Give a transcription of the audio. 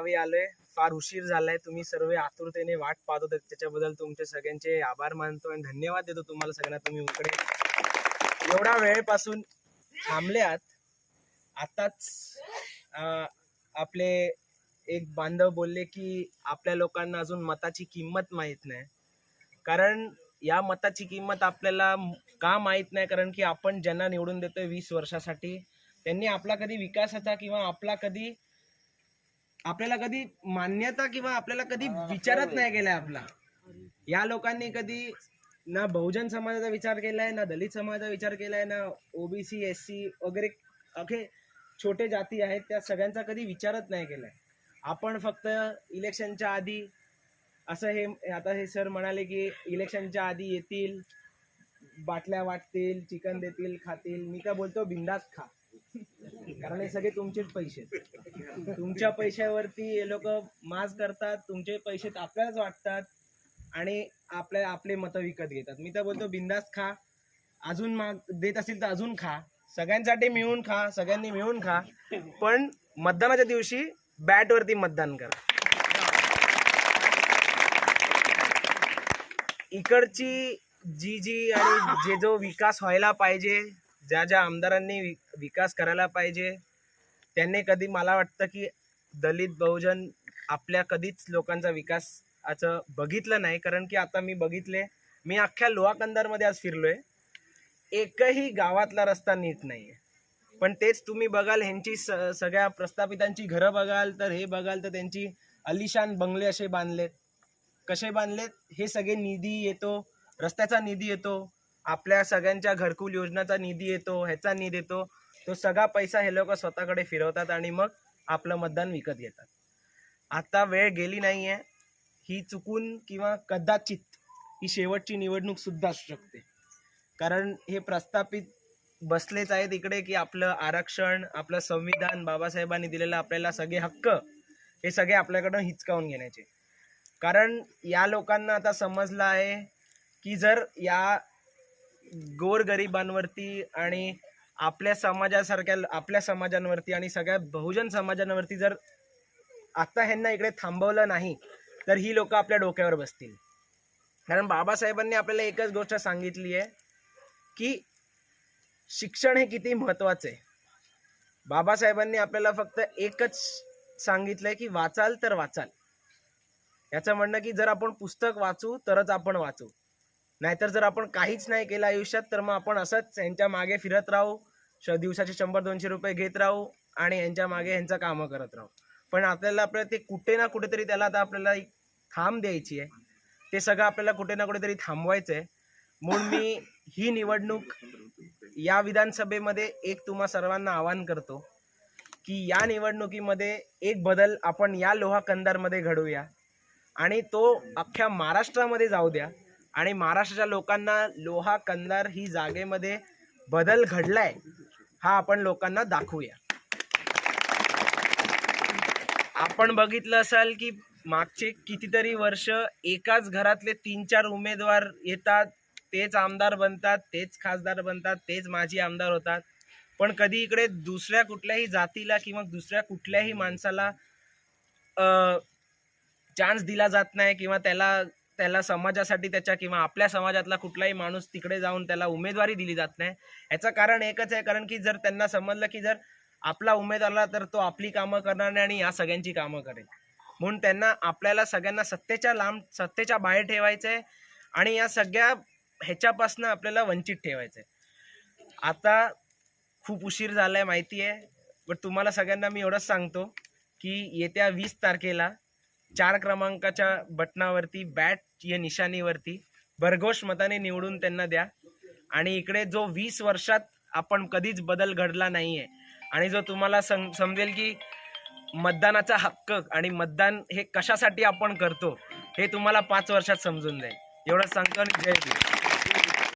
गावी आलोय. फार उशीर झालाय. तुम्ही सर्व आतुरतेने वाट पाहत होते. त्याच्याबद्दल तुमचे सगळ्यांचे आभार मानतो आणि धन्यवाद देतो तुम्हाला सगळ्यांना. तुम्ही उकडे एवढा वेळपासून थांबले आहात आताच आपले एक बांधव बोलले की आपल्या लोकांना अजून मताची किंमत माहीत नाही. कारण या मताची किंमत आपल्याला का माहीत नाही? कारण की आपण ज्यांना निवडून देतोय वीस वर्षासाठी त्यांनी आपला कधी विकासाचा किंवा आपला कधी आपल्याला कधी मान्यता किंवा आपल्याला कधी विचारच नाही केलाय आपला. या लोकांनी कधी ना बहुजन समाजाचा विचार केलाय ना दलित समाजाचा विचार केलाय ना ओबीसी एस सी वगैरे अखे छोटे जाती आहेत त्या सगळ्यांचा कधी विचारच नाही केलाय आपण फक्त इलेक्शनच्या आधी असं हे आता हे सर म्हणाले की इलेक्शनच्या आधी येतील बाटल्या वाटतील चिकन देतील खातील मी काय बोलतो बिंदास खा. कारण हे सगळे तुमचेच पैसे आहेत. तुमच्या पैशावरती हे लोक माज करतात तुमचे पैसे आपल्यालाच वाटतात आणि आपल्या आपले मतं विकत घेतात. मी तर बोलतो बिंदास खा. अजून माग देत असेल तर अजून खा. सगळ्यांसाठी मिळून खा सगळ्यांनी मिळून खा. पण मतदानाच्या दिवशी बॅट वरती मतदान करा. इकडची जी जी आणि जे जो विकास व्हायला पाहिजे ज्या ज्या आमदारांनी वि- विकास करायला पाहिजे त्यांनी कधी मला वाटतं की दलित बहुजन आपल्या कधीच लोकांचा विकास असं बघितलं नाही. कारण की आता मी बघितले मी अख्ख्या लोहाकंदारमध्ये आज फिरलोय. एकही गावातला रस्ता नीट नाहीये. पण तेच तुम्ही बघाल ह्यांची स सगळ्या प्रस्थापितांची घरं बघाल तर हे बघाल तर त्यांची अलिशान बंगले असे बांधलेत. कसे बांधलेत? हे सगळे निधी येतो रस्त्याचा निधी येतो. आपल्या सगळ्यांच्या घरकुल योजनाचा निधी येतो ह्याचा निधी येतो. तो सगळा पैसा हे लोक स्वतःकडे फिरवतात आणि मग आपलं मतदान विकत घेतात. आता वेळ गेली नाही आहे ही चुकून किंवा कदाचित ही शेवटची निवडणूक सुद्धा असू शकते. कारण हे प्रस्थापित बसलेच आहेत इकडे की आपलं आरक्षण आपलं संविधान बाबासाहेबांनी दिलेलं आपल्याला सगळे हक्क हे सगळे आपल्याकडं हिचकावून घेण्याचे. कारण या लोकांना आता समजलं आहे की जर या गोरगरिबांवरती आणि आपल्या समाजासारख्या आपल्या समाजांवरती आणि सगळ्या बहुजन समाजांवरती जर आत्ता ह्यांना इकडे थांबवलं नाही तर ही लोक आपल्या डोक्यावर बसतील. कारण बाबासाहेबांनी आपल्याला एकच गोष्ट सांगितली आहे की शिक्षण हे किती महत्त्वाचं आहे. बाबासाहेबांनी आपल्याला फक्त एकच सांगितलंय की वाचाल तर वाचाल. याचं म्हणणं की जर आपण पुस्तक वाचू तरच आपण वाचू. नाहीतर जर आपण काहीच नाही केलं आयुष्यात तर मग आपण असंच यांच्या मागे फिरत राहू श दिवसाचे शंभर दोनशे रुपये घेत राहू आणि यांच्या मागे यांचं कामं करत राहू. पण आपल्याला आपल्याला ते कुठे ना कुठेतरी त्याला आता आपल्याला एक थांब द्यायची आहे. ते सगळं आपल्याला कुठे ना कुठेतरी थांबवायचं आहे. म्हणून मी ही निवडणूक या विधानसभेमध्ये एक तुम्हा सर्वांना आवाहन करतो की या निवडणुकीमध्ये एक बदल आपण या लोहा कंदारमध्ये घडवूया आणि तो अख्ख्या महाराष्ट्रामध्ये जाऊ द्या. आणि महाराष्ट्राच्या लोकांना लोहा कंदार ही जागेमध्ये बदल घडलाय हा आपण लोकांना दाखवूया. आपण बघितलं असाल की मागचे कितीतरी वर्ष एकाच घरातले तीन चार उमेदवार येतात तेच आमदार बनतात तेच खासदार बनतात तेच माजी आमदार होतात. पण कधी इकडे दुसऱ्या कुठल्याही जातीला किंवा दुसऱ्या कुठल्याही माणसाला चान्स दिला जात नाही किंवा त्याला त्याला समाजासाठी त्याच्या किंवा आपल्या समाजातला कुठलाही माणूस तिकडे जाऊन त्याला उमेदवारी दिली जात नाही. याचं कारण एकच आहे कारण की जर त्यांना समजलं की जर आपला उमेद आला तर तो आपली कामं करणार नाही आणि या सगळ्यांची कामं करेल. म्हणून त्यांना आपल्याला सगळ्यांना सत्तेच्या लांब सत्तेच्या बाहेर ठेवायचं आहे आणि या सगळ्या ह्याच्यापासनं आपल्याला वंचित ठेवायचं आहे आता खूप उशीर झालाय माहिती आहे बट तुम्हाला सगळ्यांना मी एवढंच सांगतो की येत्या वीस तारखेला चार क्रमांकाच्या बटनावरती बॅट या निशाणीवरती भरघोष मताने निवडून त्यांना द्या. आणि इकडे जो वीस वर्षात आपण कधीच बदल घडला नाही आहे आणि जो तुम्हाला सम समजेल की मतदानाचा हक्क आणि मतदान हे कशासाठी आपण करतो हे तुम्हाला पाच वर्षात समजून जाईल. एवढं सांगतो आणि जय